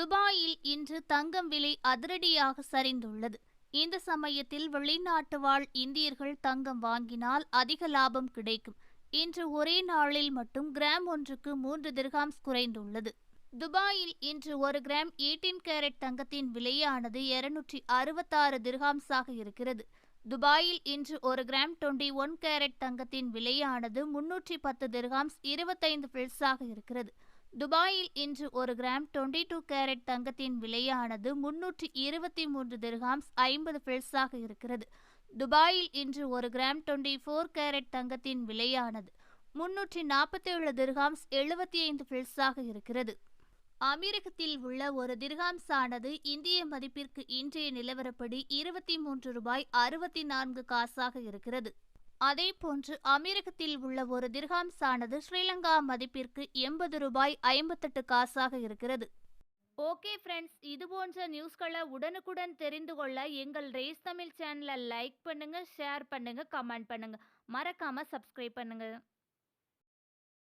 துபாயில் இன்று தங்கம் விலை அதிரடியாக சரிந்துள்ளது. இந்த சமயத்தில் வெளிநாட்டு வாழ் இந்தியர்கள் தங்கம் வாங்கினால் அதிக லாபம் கிடைக்கும். இன்று ஒரே நாளில் மட்டும் கிராம் ஒன்றுக்கு மூன்று திர்காம்ஸ் குறைந்துள்ளது. துபாயில் இன்று ஒரு கிராம் 18 கேரட் தங்கத்தின் விலையானது இருநூற்றி அறுபத்தாறு திர்காம்ஸாக இருக்கிறது. துபாயில் இன்று ஒரு கிராம் 21 ஒன் கேரட் தங்கத்தின் விலையானது முன்னூற்றி பத்து திர்ஹாம்ஸ் இருபத்தைந்து பில்ஸாக இருக்கிறது. துபாயில் இன்று ஒரு கிராம் 22 டூ கேரட் தங்கத்தின் விலையானது முன்னூற்றி இருபத்தி மூன்று திர்ஹாம்ஸ் ஐம்பது பில்ஸாக இருக்கிறது. துபாயில் இன்று ஒரு கிராம் 24 ஃபோர் கேரட் தங்கத்தின் விலையானது முன்னூற்றி நாற்பத்தேழு திர்ஹாம்ஸ் எழுபத்தி ஐந்து பில்ஸாக இருக்கிறது. அமீரகத்தில் உள்ள ஒரு திர்ஹாம்ஸ் ஆனது இந்திய மதிப்பிற்கு இன்றைய நிலவரப்படி இருபத்தி மூன்று ரூபாய் அறுபத்தி நான்கு காசாக இருக்கிறது. அதேபோன்று அமீரகத்தில் உள்ள ஒரு திர்ஹாம்ஸானது ஸ்ரீலங்கா மதிப்பிற்கு எண்பது ரூபாய் ஐம்பத்தெட்டு காசாக இருக்கிறது. ஓகே ஃப்ரெண்ட்ஸ் இது போன்ற நியூஸ்களை உடனுக்குடன் தெரிந்து கொள்ள எங்கள் ரேஸ் தமிழ் சேனலை லைக் பண்ணுங்கள் ஷேர் பண்ணுங்கள் கமெண்ட் பண்ணுங்கள் மறக்காமல் சப்ஸ்கிரைப் பண்ணுங்கள்